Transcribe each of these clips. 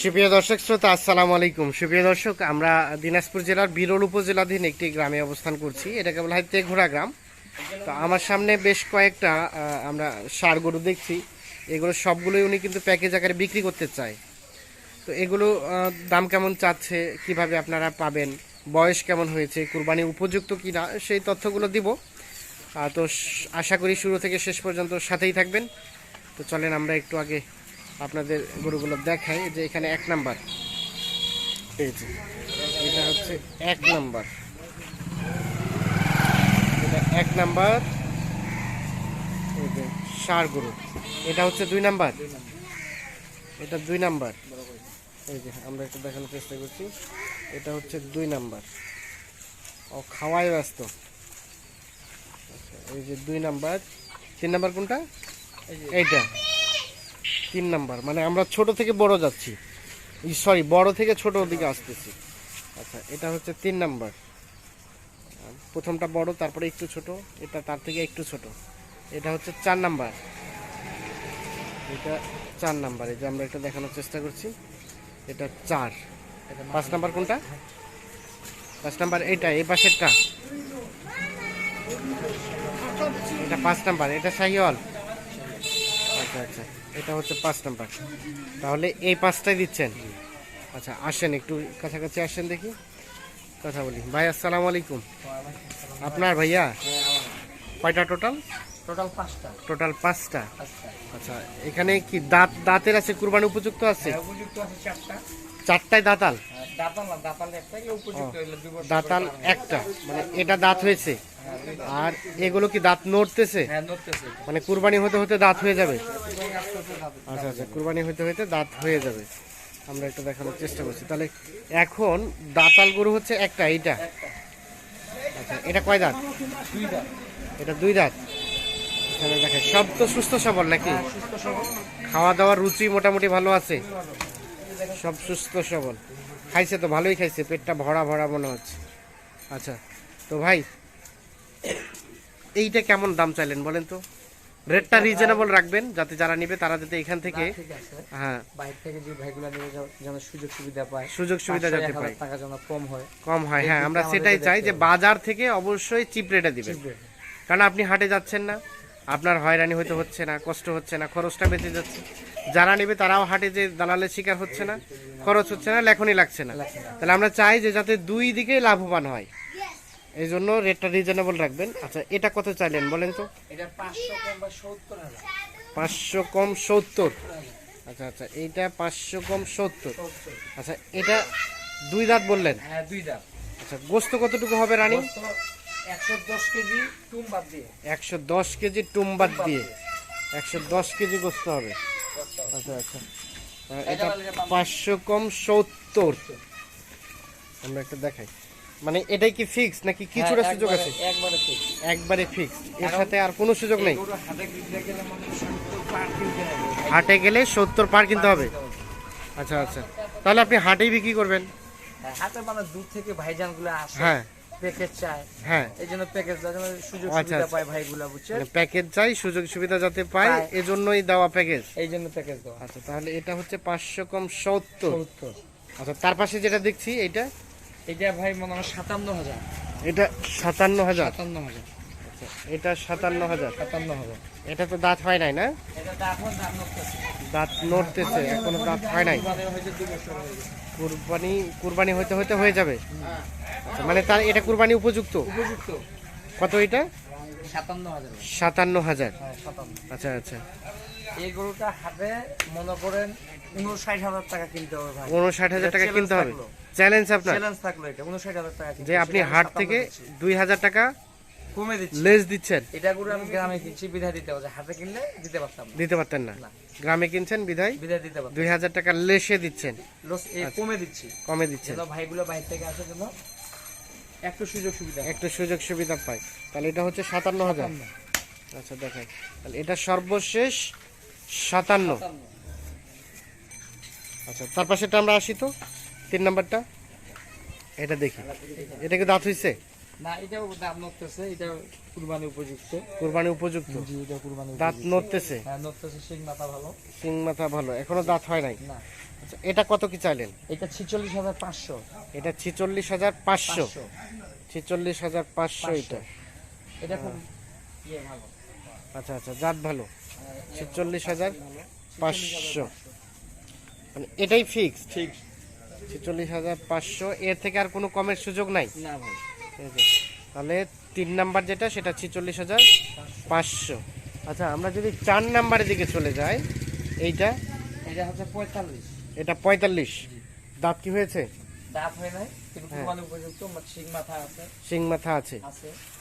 সুপ্রিয় দর্শক, শ্রোতা, আসসালামু আলাইকুম। সুপ্রিয় দর্শক, আমরা দিনাজপুর জেলার বিরল উপজেলাধীন একটি গ্রামে অবস্থান করছি। এটাকে বলা হয় তেঘোড়া গ্রাম। তো আমার সামনে বেশ কয়েকটা আমরা সার গরু দেখছি। এগুলো সবগুলোই উনি কিন্তু প্যাকেজ আকারে বিক্রি করতে চায়। তো এগুলো দাম কেমন চাচ্ছে? কীভাবে আপনারা পাবেন? বয়স কেমন হয়েছে? কুরবানি উপযুক্ত কিনা? সেই তথ্যগুলো দিব। তো আশা করি শুরু থেকে শেষ পর্যন্ত সাথেই থাকবেন। তো চলেন, আমরা একটু আগে আপনাদের গরুগুলো দেখাই যে এখানে এক নাম্বার। এই যে, এটা হচ্ছে এক নাম্বার। এটা এক নাম্বার সার গরু। এটা হচ্ছে দুই নাম্বার। এটা দুই নাম্বার। এই যে, আমরা একটু দেখানোর চেষ্টা করছি। এটা হচ্ছে দুই নাম্বার। ও খাওয়াই ব্যস্ত। এই যে দুই নাম্বার। তিন নাম্বার কোনটা? এইটা। তিন নাম্বার মানে আমরা ছোট থেকে বড় যাচ্ছি। সরি বড় থেকে ছোট দিকে আসতেছি। আচ্ছা এটা হচ্ছে তিন নাম্বার। প্রথমটা বড়, তারপরে একটু ছোট, এটা তার থেকে একটু ছোট। এটা হচ্ছে চার নাম্বার। এটা চার নাম্বার, এই যে আমরা এটা দেখানোর চেষ্টা করছি। এটা চার। পাঁচ নাম্বার কোনটা? পাঁচ নাম্বার এইটা এই পাশেরটা। এটা পাঁচ নাম্বার, এটা শাহিওয়াল। আচ্ছা আচ্ছা। এটা হচ্ছে পাঁচ নাম্বার। তাহলে এই পাঁচটাই দিচ্ছেন? আচ্ছা আসেন একটু কাছাকাছি আসেন দেখি। কথা বলি। ভাই আসসালামু আলাইকুম। আপনার ভাইয়া? কয়টা টোটাল? টোটাল পাঁচটা। টোটাল পাঁচটা। আচ্ছা এখানে কি দাঁত দাঁতের আছে কুরবানি উপযুক্ত আছে? হ্যাঁ, উপযুক্ত আছে চারটা। চারটায় দাঁতাল? আর দাঁতাল একটা মানে এটা দাঁত হয়েছে। হ্যাঁ, আর এগুলো কি দাঁত নড়তেছে? হ্যাঁ মানে কুরবানি হতে হতে দাঁত হয়ে যাবে? আচ্ছা আচ্ছা কুরবানি হতে হতে দাঁত হয়ে যাবে। আমরা একটু দেখানোর চেষ্টা করছি। তাহলে এখন দাঁতাল গরু হচ্ছে একটা এইটা? আচ্ছা এটা কয় দাঁত? এটা দুই দাঁত? এখানে দেখে সব তো সুস্থ সবল নাকি? হ্যাঁ, খাওয়া দাওয়ার রুচি মোটামুটি ভালো আছে? দেখেন, সব সুস্থ সবল। খাইছে তো ভালোই খাইছে পেটটা ভরা ভরা মনে হচ্ছে। আচ্ছা তো ভাই এইটা কেমন দাম চাইলেন বলেন তো? রেটটা রিজনেবল রাখবেন যাতে যারা নিবে তারা যাতে এখান থেকে হ্যাঁ। বাইরে থেকে যে ভাইগুলা নিয়ে যাও যেন সুযোগ সুবিধা পায়। সুযোগ সুবিধা যাতে পায়। টাকা যেন কম হয়। কম হয় হ্যাঁ আমরা সেটাই চাই যে বাজার থেকে অবশ্যই চিপ রেটে দিবেন। কারণ আপনি হাটে যাচ্ছেন না আপনার হয়রানি হয়তো হচ্ছে না কষ্ট হচ্ছে না খরচটা বেঁচে যাচ্ছে। যারা নেবে তারাও হাটে যে দালালের শিকার হচ্ছে না খরচ হচ্ছে না লেখনই লাগছে না। তাহলে আমরা চাই যে যাতে দুই দিকেই লাভবান হয়। এই জন্য রেটটা রিজনেবল রাখবেন। আচ্ছা এটা কত চাইলেন বলেন তো? পাঁচশো কম সত্তর আচ্ছা আচ্ছা এইটা পাঁচশো কম সত্তর। আচ্ছা এটা দুই দাঁত বললেন? হ্যাঁ দুই আচ্ছা গোস্ত কতটুকু হবে রানী? একশো দশ কেজি টুম দিয়ে। একশো দশ কেজি টুম্বাদ দিয়ে। একশো দশ কেজি গোস্ত হবে। আচ্ছা আচ্ছা। এটা পাঁচশো কম সত্তর। আমরা একটা দেখাই। মানে এটাই কি ফিক্স নাকি কিছুটা সুযোগ আছে? হ্যাঁ, একবারে ফিক্স এর সাথে আর কোনো সুযোগ নেই? হয় হাটে গেলে সত্তর পার কিনতে হবে? আচ্ছা আচ্ছা। তাহলে আপনি হাটেই বিক্রি করবেন? হ্যাঁ, হাতে মানে দূর থেকে ভাইজানগুলো আসে। হ্যাঁ। প্যাকেজ চায়। হ্যাঁ। এই জন্য প্যাকেজ সুযোগ আচ্ছা, সুবিধা আচ্ছা। পায় ভাইগুলা বুঝছে মানে প্যাকেজ চাই সুযোগ সুবিধা যাতে পায়। এজন্যই দেওয়া প্যাকেজ এই জন্য প্যাকেজ দেওয়া। আচ্ছা তাহলে এটা হচ্ছে পাঁচশো কম সত্তর। আচ্ছা তার পাশে যেটা দেখছি এটা এটা ভাই মনে হয় সাতান্ন হাজার। এটা সাতান্ন হাজার। সাতান্ন হাজার। এটা সাতান্ন হাজার। সাতান্ন হাজার। এটা তো দাঁত হয় নাই না? দাঁত নড়তেছে। এখনও দাঁত হয় নাই। কুরবানি হয়ে কুরবানি হতে হতে হয়ে যাবে। আচ্ছা মানে তার এটা কুরবানি উপযুক্ত? উপযুক্ত। কত এটা? সাতান্ন হাজার। হ্যাঁ আচ্ছা আচ্ছা। এই গরুটা হাতে মনে করেন উনষাট হাজার টাকা কিনতে হবে ভাই। উনষাট হাজার টাকা কিনতে হবে। চ্যালেঞ্জ আপনার? চ্যালেঞ্জ থাকল এটা উনষাট হাজার টাকা যে আপনি হাট থেকে দুই হাজার টাকা কমে দিচ্ছি। লেস দিচ্ছেন? এটা আমি গ্রামে কিনছি বিধায় দিতে হবে। হাতে কিনলে দিতে পারতাম দিতে পারতেন না। না। গ্রামে কিনছেন বিধায় বিধায় দিতে পারতাম। দুই হাজার টাকা লেসে দিচ্ছেন। কমে দিচ্ছি। কমে দিচ্ছেন। ভাইগুলো বাইরে থেকে আসার জন্য একটু সুযোগ সুবিধা। একটু সুযোগ সুবিধা পাই। তাহলে এটা হচ্ছে সাতান্ন হাজার। আচ্ছা দেখাই। তাহলে এটা সর্বশেষ সাতান্ন। আচ্ছা তার পাশেটা আমরা আসি তো তিন নাম্বারটা। এটা দেখি। এটা কি দাঁত হইছে? না এটাও দাম নড়তেছে এটা কুরবানি উপযুক্ত। কুরবানি উপযুক্ত? জি এটা কুরবানি দাঁত নড়তেছে? হ্যাঁ নড়তেছে শিং মাথা ভালো। মাথা ভালো এখনও দাঁত হয় নাই? না। আচ্ছা এটা কত কি চাইলেন? এটা ছিচল্লিশ হাজার পাঁচশো। এটা ছিচল্লিশ হাজার পাঁচশো। ছিচল্লিশ হাজার পাঁচশো এটা। এটা খুব ইয়ে ভালো। আচ্ছা আচ্ছা জাত ভালো। ছিচল্লিশ হাজার পাঁচশো। মানে এটাই ফিক্সড ঠিক ছিচল্লিশ হাজার পাঁচশো এর থেকে আর কোনো কমের সুযোগ নাই? না ভাই। তাহলে তিন নাম্বার যেটা সেটা ছিচল্লিশ হাজার পাঁচশো। আচ্ছা আমরা যদি চার নাম্বারের দিকে চলে যাই এইটা? এটা হচ্ছে পঁয়তাল্লিশ। এটা পঁয়তাল্লিশ। দাঁত কি হয়েছে? দাঁত হয় নাই শিং মাথা আছে।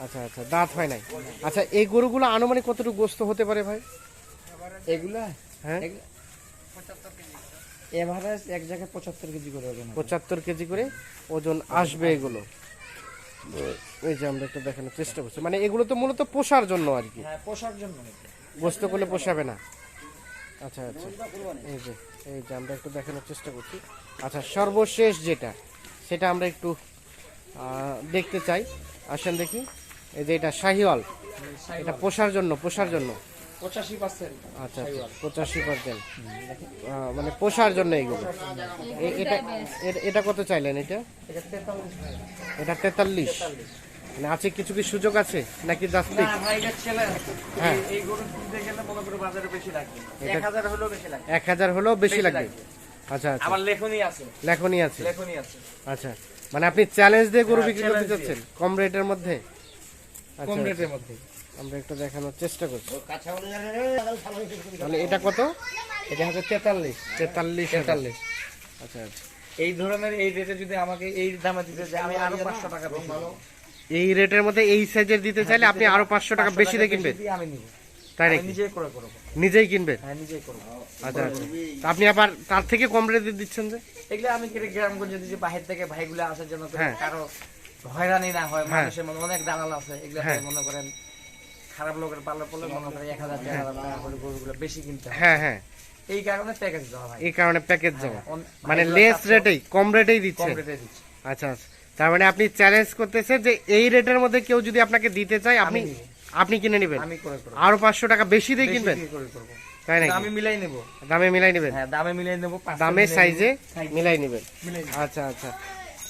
আচ্ছা আচ্ছা দাঁত হয় নাই। আচ্ছা এই গরুগুলো আনুমানিক কতটুকু গোস্ত হতে পারে ভাই? এগুলা? হ্যাঁ। এভারেজ এক জায়গায় পঁচাত্তর কেজি করে পঁচাত্তর কেজি করে ওজন আসবে এগুলো। এই যে আমরা একটা দেখানোর চেষ্টা করছি। মানে এগুলো তো মূলত পোষার জন্য আর কি? হ্যাঁ পোষার জন্য। বসতে করলে পোষাবে না। আচ্ছা আচ্ছা। এই যে এই যে আমরা একটু দেখানোর চেষ্টা করছি। আচ্ছা সর্বশেষ যেটা সেটা আমরা একটু দেখতে চাই। আসেন দেখি। এই যে এটা শাহিওয়াল। এটা পোষার জন্য পোষার জন্য। পঁচাশি পার্সেন্ট আচ্ছা আচ্ছা পঁচাশি পার্সেন্ট মানে পোষার জন্য এইগুলো? এটা এটা কত চাইলেন এটা? এটা তেতাল্লিশ মানে আছে কিছু কি সুযোগ আছে? নাকি জাস্ট হ্যাঁ। এক হাজার হলেও বেশি লাগবে। আচ্ছা আচ্ছা। লেখনি আছে। লেখনি আছে। লেখনি আছে। আচ্ছা। মানে আপনি চ্যালেঞ্জ দিয়ে গরু হ্যাঁ, বিক্রি করতে চাচ্ছেন? কম রেটের মধ্যে? কম আচ্ছা। রেটের মধ্যে। আমরা একটু দেখানোর চেষ্টা করছি। তাহলে এটা কত? এটা হচ্ছে তেতাল্লিশ। তেতাল্লিশ তেতাল্লিশ। আচ্ছা আচ্ছা। এই ধরনের এই রেটে যদি আমাকে এই দামে দিতে যায় আমি আরও পাঁচশো টাকা বেশি। এই রেটের মধ্যে এই সাইজের দিতে চাইলে আপনি আরও পাঁচশো টাকা বেশি দিয়ে কিনবেন। আমি নিব। তাই নাকি? নিজেই করে করব। নিজেই কিনবেন? হ্যাঁ নিজেই করব। আচ্ছা আচ্ছা। আপনি আবার তার থেকে কম রেটে দিচ্ছেন যে? এগুলো আমি গ্রামগঞ্জে দিচ্ছি বাহির থেকে ভাইগুলো আসার জন্য হ্যাঁ। কারও হয়রানি না হয় হ্যাঁ। মানুষের মনে অনেক দালাল আছে। এগুলো হ্যাঁ। মনে করেন খারাপ লোকের পাল্লা পড়লে মনে করেন এক হাজার দেড় হাজার টাকা করে গরুগুলো বেশি কিনতে হয়। হ্যাঁ হ্যাঁ। এই কারণে প্যাকেজ দেওয়া হয়। এই কারণে প্যাকেজ যাওয়া হ্যাঁ, মানে লেস রেটেই কম রেটেই কম রেটে আচ্ছা আচ্ছা। তার মানে আপনি চ্যালেঞ্জ করতেছে যে এই রেটের মধ্যে কেউ যদি আপনাকে দিতে চায় আপনি আপনি কিনে নেবেন। আমি করে করব। আরও পাঁচশো টাকা বেশি দিয়ে কিনবেন? করে করব। তাই নাকি? আমি মিলাই নেব। দামে মিলাই নেবেন? হ্যাঁ দামে মিলাই নেব দামে সাইজে মিলাই নেবেন। আচ্ছা আচ্ছা।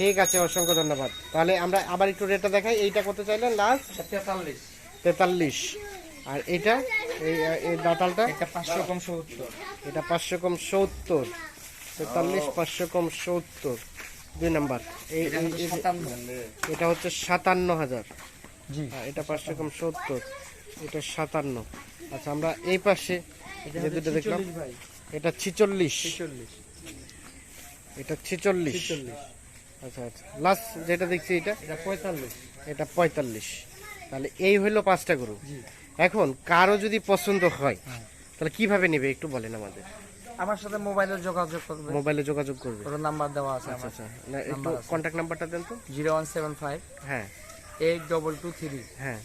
ঠিক আছে অসংখ্য ধন্যবাদ। তাহলে আমরা আবার একটু রেটটা দেখাই। এইটা কত চাইলেন লাস্ট তেতাল্লিশ। তেতাল্লিশ। আর এটা? এই দাতালটা? এটা পাঁচশো কম সত্তর। এটা পাঁচশো কম সত্তর। তেতাল্লিশ পাঁচশো কম সত্তর। দুই নাম্বার। এই এটা হচ্ছে সাতান্ন। হাজার। জি। এটা পাঁচশো কম সত্তর। এটা সাতান্ন। আচ্ছা আমরা এই পাশে যে দুটো দেখলাম এটা ছিচল্লিশ। এটা ছেচল্লিশ। আচ্ছা আচ্ছা। লাস্ট যেটা দেখছি এটা? এটা পঁয়তাল্লিশ। এটা পঁয়তাল্লিশ। তাহলে এই হলো পাঁচটা গরু। এখন কারও যদি পছন্দ হয় হ্যাঁ। তাহলে কীভাবে নেবে একটু বলেন আমাদের? আমার সাথে মোবাইলে যোগাযোগ করবে। মোবাইলে যোগাযোগ করবে। ওর নাম্বার দেওয়া আছে আচ্ছা আচ্ছা। না একটু কন্ট্যাক্ট নাম্বারটা দেন তো। জিরো ওয়ান সেভেন ফাইভ হ্যাঁ। এইট ডবল টু থ্রি হ্যাঁ।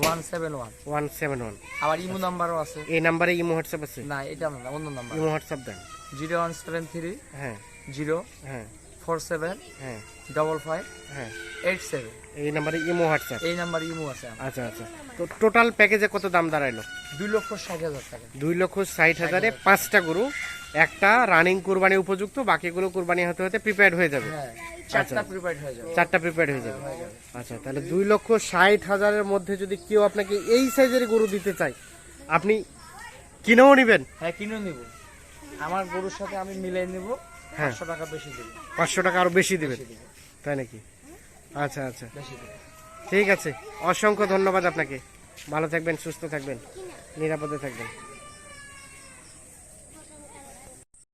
One seven one. One seven one. আমার ইমো নাম্বারও আছে। এই নাম্বারে ইমো হোয়াটসঅ্যাপ আছে? না এটা না অন্য নাম্বার। ইমো হোয়াটসঅ্যাপ দেন। জিরো ওয়ান সেভেন থ্রি হ্যাঁ। জিরো হ্যাঁ। ফোর সেভেন হ্যাঁ। ডবল ফাইভ হ্যাঁ। Eight seven. এই নাম্বারে ইমো হোয়াটসঅ্যাপ? এই নাম্বার ইমো আছে আচ্ছা আচ্ছা। তো টোটাল প্যাকেজে কত দাম দাঁড়াইলো? দুই লক্ষ ষাট হাজার টাকা। দুই লক্ষ ষাট হাজারে পাঁচটা গরু একটা রানিং কুরবানি উপযুক্ত বাকিগুলো কুরবানি হতে হতে প্রিপেয়ার্ড হয়ে যাবে। হ্যাঁ চারটা হয়ে যাবে। চারটা প্রিপেয়ার্ড হয়ে যাবে। আচ্ছা তাহলে দুই লক্ষ ষাট হাজারের মধ্যে যদি কেউ আপনাকে এই সাইজের গরু দিতে চায় আপনি কিনেও নেবেন? হ্যাঁ কিনে নিব। আমার গরুর সাথে আমি মিলাই নিব। পাঁচশো টাকা বেশি দেবো। পাঁচশো টাকা আরও বেশি দেবেন বেশি তাই নাকি? আচ্ছা আচ্ছা। ঠিক আছে। অসংখ্য ধন্যবাদ আপনাকে। ভালো থাকবেন সুস্থ থাকবেন নিরাপদে থাকবেন।